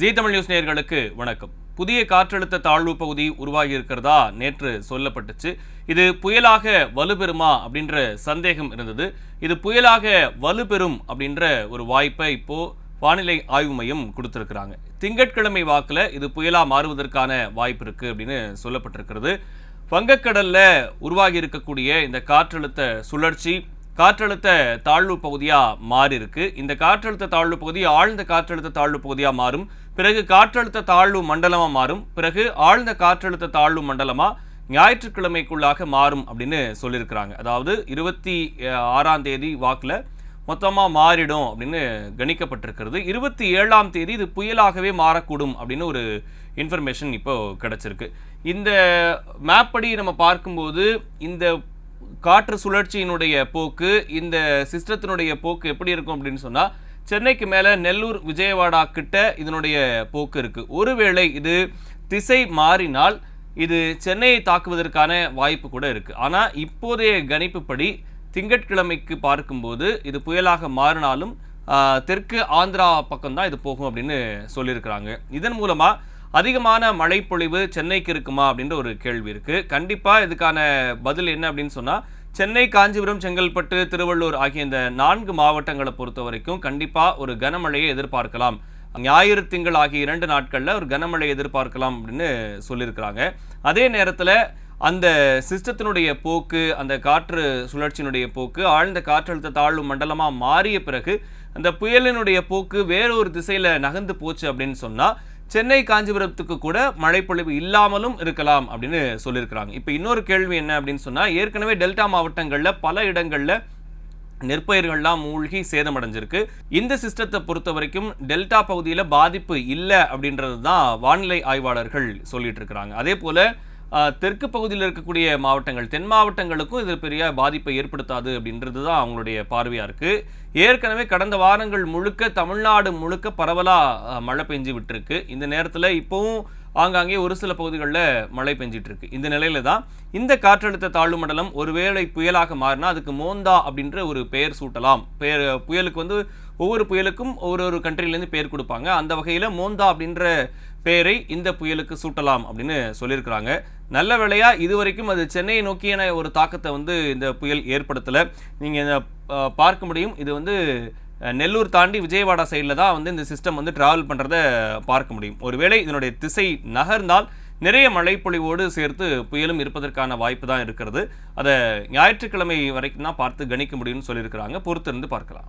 G Tamil news நேயர்களுக்கு வணக்கம். புதிய காற்றழுத்த தாழ்வு பகுதி உருவாகி இருக்கிறதா நேற்று சொல்லப்பட்டுச்சு. இது புயலாக வலுப்பெறுமா அப்படின்ற சந்தேகம் இருந்தது. இது புயலாக வலுப்பெறும் அப்படின்ற ஒரு வாய்ப்பை இப்போ வானிலை ஆய்வு மையம் கொடுத்துருக்குறாங்க. திங்கட்கிழமை வாக்கில் இது புயலாக மாறுவதற்கான வாய்ப்பு இருக்குது அப்படின்னு சொல்லப்பட்டிருக்கிறது. வங்கக்கடலில் உருவாகி இருக்கக்கூடிய இந்த காற்றழுத்த சுழற்சி காற்றழுத்த தாழ்வு பகுதியாக மாறியிருக்கு. இந்த காற்றழுத்த தாழ்வு பகுதி ஆழ்ந்த காற்றழுத்த தாழ்வு பகுதியாக மாறும். பிறகு காற்றழுத்த தாழ்வு மண்டலமாக மாறும். பிறகு ஆழ்ந்த காற்றழுத்த தாழ்வு மண்டலமாக ஞாயிற்றுக்கிழமைக்குள்ளாக மாறும் அப்படின்னு சொல்லியிருக்கிறாங்க. அதாவது இருபத்தி ஆறாம் தேதி வாக்கில் மொத்தமாக மாறிடும் அப்படின்னு கணிக்கப்பட்டிருக்கிறது. இருபத்தி ஏழாம் தேதி இது புயலாகவே மாறக்கூடும் அப்படின்னு ஒரு இன்ஃபர்மேஷன் இப்போ கிடச்சிருக்கு. இந்த மேப் படி நம்ம பார்க்கும்போது இந்த காற்று சுழற்சியினுடைய போக்கு இந்த சிஸ்டத்தினுடைய போக்கு எப்படி இருக்கும் அப்படின்னு சொன்னால் சென்னைக்கு மேலே நெல்லூர் விஜயவாடா கிட்ட இதனுடைய போக்கு இருக்குது ஒருவேளை இது திசை மாறினால் இது சென்னையை தாக்குவதற்கான வாய்ப்பு கூட இருக்குது ஆனால் இப்போதைய கணிப்புப்படி திங்கட்கிழமைக்கு பார்க்கும்போது இது புயலாக மாறினாலும் தெற்கு ஆந்திரா பக்கம்தான் இது போகும் அப்படின்னு சொல்லியிருக்கிறாங்க. இதன் மூலமாக அதிகமான மழைப்பொழிவு சென்னைக்கு இருக்குமா அப்படின்ற ஒரு கேள்வி இருக்குது கண்டிப்பாக இதுக்கான பதில் என்ன அப்படின்னு சொன்னால் சென்னை காஞ்சிபுரம் செங்கல்பட்டு திருவள்ளூர் ஆகிய இந்த நான்கு மாவட்டங்களை பொறுத்த வரைக்கும் கண்டிப்பாக ஒரு கனமழையை எதிர்பார்க்கலாம். ஞாயிறு திங்கள் ஆகிய இரண்டு நாட்களில் ஒரு கனமழை எதிர்பார்க்கலாம் அப்படின்னு சொல்லியிருக்கிறாங்க. அதே நேரத்தில் அந்த சிஸ்டத்தினுடைய போக்கு அந்த காற்று சுழற்சியினுடைய போக்கு ஆழ்ந்த காற்றழுத்த தாழ்வு மண்டலமாக மாறிய பிறகு அந்த புயலினுடைய போக்கு வேறொரு திசையில் நகர்ந்து போச்சு அப்படின்னு சொன்னால் சென்னை காஞ்சிபுரத்துக்கு கூட மழைப்பொழிவு இல்லாமலும் இருக்கலாம் அப்படின்னு சொல்லியிருக்கிறாங்க. இப்போ இன்னொரு கேள்வி என்ன அப்படின்னு சொன்னால் ஏற்கனவே டெல்டா மாவட்டங்களில் பல இடங்களில் நெற்பயிர்கள்லாம் மூழ்கி சேதமடைஞ்சிருக்கு. இந்த சிஸ்டத்தை பொறுத்த வரைக்கும் டெல்டா பகுதியில் பாதிப்பு இல்லை அப்படின்றது தான் வானிலை ஆய்வாளர்கள் சொல்லிட்டு இருக்கிறாங்க. அதே போல் தெற்கு பகுதியில் இருக்கக்கூடிய மாவட்டங்கள் தென் மாவட்டங்களுக்கும் இது பெரிய பாதிப்பை ஏற்படுத்தாது அப்படின்றது தான் அவங்களுடைய பார்வையாக இருக்குது ஏற்கனவே கடந்த வாரங்கள் முழுக்க தமிழ்நாடு முழுக்க பரவலாக மழை பெஞ்சு விட்டுருக்கு. இந்த நேரத்தில் இப்போவும் ஆங்காங்கே ஒரு சில பகுதிகளில் மழை பெஞ்சிட்ருக்கு இந்த நிலையில தான் இந்த காற்றழுத்த தாழ்வு மண்டலம் ஒருவேளை புயலாக மாறினா அதுக்கு மோந்தா அப்படின்ற ஒரு பெயர் சூட்டலாம். பெயர் புயலுக்கு வந்து ஒவ்வொரு புயலுக்கும் ஒரு ஒரு கண்ட்ரிலேருந்து பேர் கொடுப்பாங்க. அந்த வகையில் மோந்தா அப்படின்ற பெயரை இந்த புயலுக்கு சூட்டலாம் அப்படின்னு சொல்லியிருக்கிறாங்க. நல்ல வேளையா இதுவரைக்கும் அது சென்னையை நோக்கியான ஒரு தாக்கத்தை வந்து இந்த புயல் ஏற்படுத்தலை. நீங்கள் பார்க்க முடியும். இது வந்து நெல்லூர் தாண்டி விஜயவாடா சைடில் தான் வந்து இந்த சிஸ்டம் வந்து ட்ராவல் பண்ணுறத பார்க்க முடியும். ஒருவேளை இதனுடைய திசை நகர்ந்தால் நிறைய மழைப்பொழிவோடு சேர்த்து புயலும் இருப்பதற்கான வாய்ப்பு தான் இருக்கிறது. அதை ஞாயிற்றுக்கிழமை வரைக்கும் தான் பார்த்து கணிக்க முடியும்னு சொல்லியிருக்கிறாங்க. பொறுத்திருந்து பார்க்கலாம்.